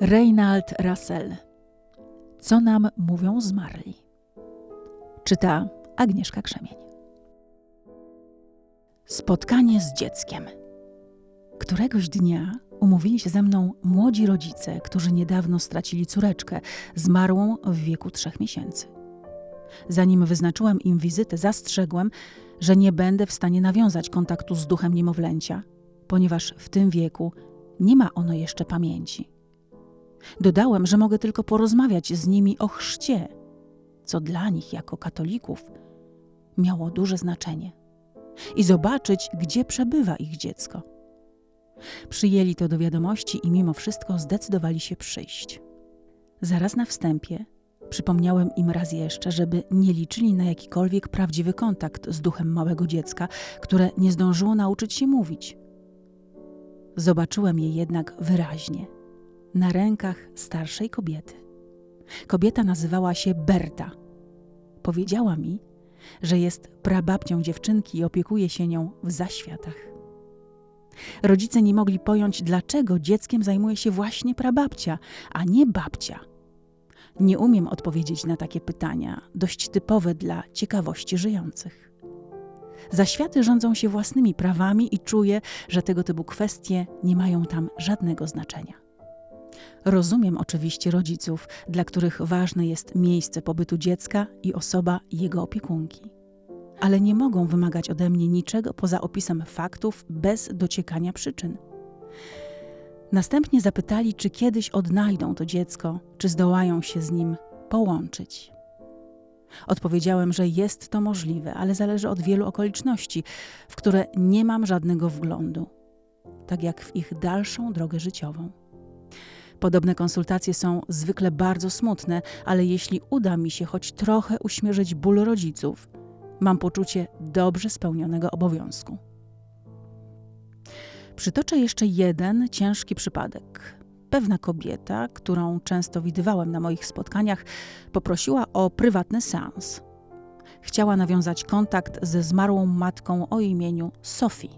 Reinald Russell. Co nam mówią zmarli? Czyta Agnieszka Krzemień. Spotkanie z dzieckiem. Któregoś dnia umówili się ze mną młodzi rodzice, którzy niedawno stracili córeczkę, zmarłą w wieku trzech miesięcy. Zanim wyznaczyłem im wizytę, zastrzegłem, że nie będę w stanie nawiązać kontaktu z duchem niemowlęcia, ponieważ w tym wieku nie ma ono jeszcze pamięci. Dodałem, że mogę tylko porozmawiać z nimi o chrzcie, co dla nich jako katolików miało duże znaczenie, i zobaczyć, gdzie przebywa ich dziecko. Przyjęli to do wiadomości i mimo wszystko zdecydowali się przyjść. Zaraz na wstępie przypomniałem im raz jeszcze, żeby nie liczyli na jakikolwiek prawdziwy kontakt z duchem małego dziecka, które nie zdążyło nauczyć się mówić. Zobaczyłem je jednak wyraźnie – na rękach starszej kobiety. Kobieta nazywała się Berta. Powiedziała mi, że jest prababcią dziewczynki i opiekuje się nią w zaświatach. Rodzice nie mogli pojąć, dlaczego dzieckiem zajmuje się właśnie prababcia, a nie babcia. Nie umiem odpowiedzieć na takie pytania, dość typowe dla ciekawości żyjących. Zaświaty rządzą się własnymi prawami i czuję, że tego typu kwestie nie mają tam żadnego znaczenia. Rozumiem oczywiście rodziców, dla których ważne jest miejsce pobytu dziecka i osoba jego opiekunki. Ale nie mogą wymagać ode mnie niczego poza opisem faktów bez dociekania przyczyn. Następnie zapytali, czy kiedyś odnajdą to dziecko, czy zdołają się z nim połączyć. Odpowiedziałem, że jest to możliwe, ale zależy od wielu okoliczności, w które nie mam żadnego wglądu, tak jak w ich dalszą drogę życiową. Podobne konsultacje są zwykle bardzo smutne, ale jeśli uda mi się choć trochę uśmierzyć ból rodziców, mam poczucie dobrze spełnionego obowiązku. Przytoczę jeszcze jeden ciężki przypadek. Pewna kobieta, którą często widywałem na moich spotkaniach, poprosiła o prywatny seans. Chciała nawiązać kontakt ze zmarłą matką o imieniu Sophie.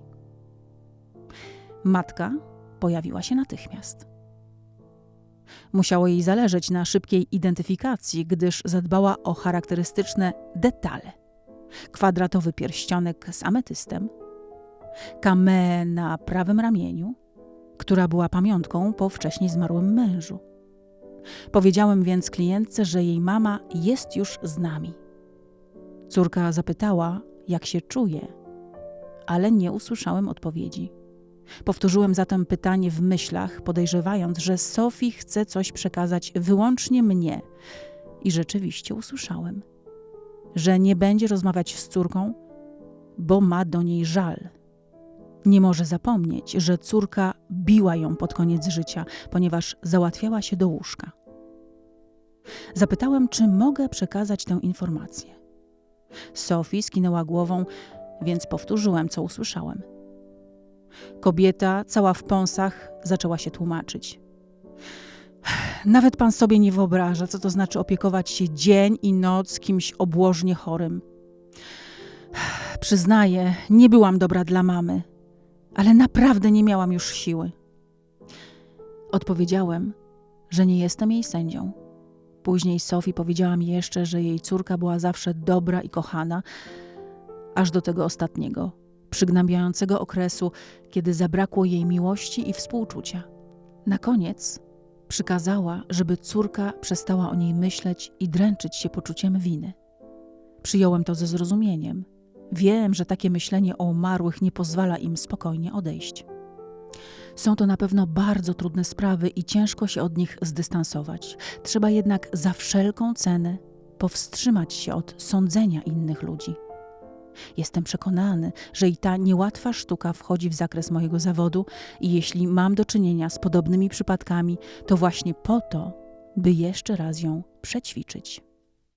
Matka pojawiła się natychmiast. Musiało jej zależeć na szybkiej identyfikacji, gdyż zadbała o charakterystyczne detale. Kwadratowy pierścionek z ametystem, kamę na prawym ramieniu, która była pamiątką po wcześniej zmarłym mężu. Powiedziałem więc klientce, że jej mama jest już z nami. Córka zapytała, jak się czuje, ale nie usłyszałem odpowiedzi. Powtórzyłem zatem pytanie w myślach, podejrzewając, że Sophie chce coś przekazać wyłącznie mnie. I rzeczywiście usłyszałem, że nie będzie rozmawiać z córką, bo ma do niej żal. Nie może zapomnieć, że córka biła ją pod koniec życia, ponieważ załatwiała się do łóżka. Zapytałem, czy mogę przekazać tę informację. Sophie skinęła głową, więc powtórzyłem, co usłyszałem. Kobieta, cała w pąsach, zaczęła się tłumaczyć. Nawet pan sobie nie wyobraża, co to znaczy opiekować się dzień i noc kimś obłożnie chorym. Przyznaję, nie byłam dobra dla mamy, ale naprawdę nie miałam już siły. Odpowiedziałem, że nie jestem jej sędzią. Później Sophie powiedziała mi jeszcze, że jej córka była zawsze dobra i kochana, aż do tego ostatniego, przygnębiającego okresu, kiedy zabrakło jej miłości i współczucia. Na koniec przykazała, żeby córka przestała o niej myśleć i dręczyć się poczuciem winy. Przyjąłem to ze zrozumieniem. Wiem, że takie myślenie o umarłych nie pozwala im spokojnie odejść. Są to na pewno bardzo trudne sprawy i ciężko się od nich zdystansować. Trzeba jednak za wszelką cenę powstrzymać się od sądzenia innych ludzi. Jestem przekonany, że i ta niełatwa sztuka wchodzi w zakres mojego zawodu i jeśli mam do czynienia z podobnymi przypadkami, to właśnie po to, by jeszcze raz ją przećwiczyć.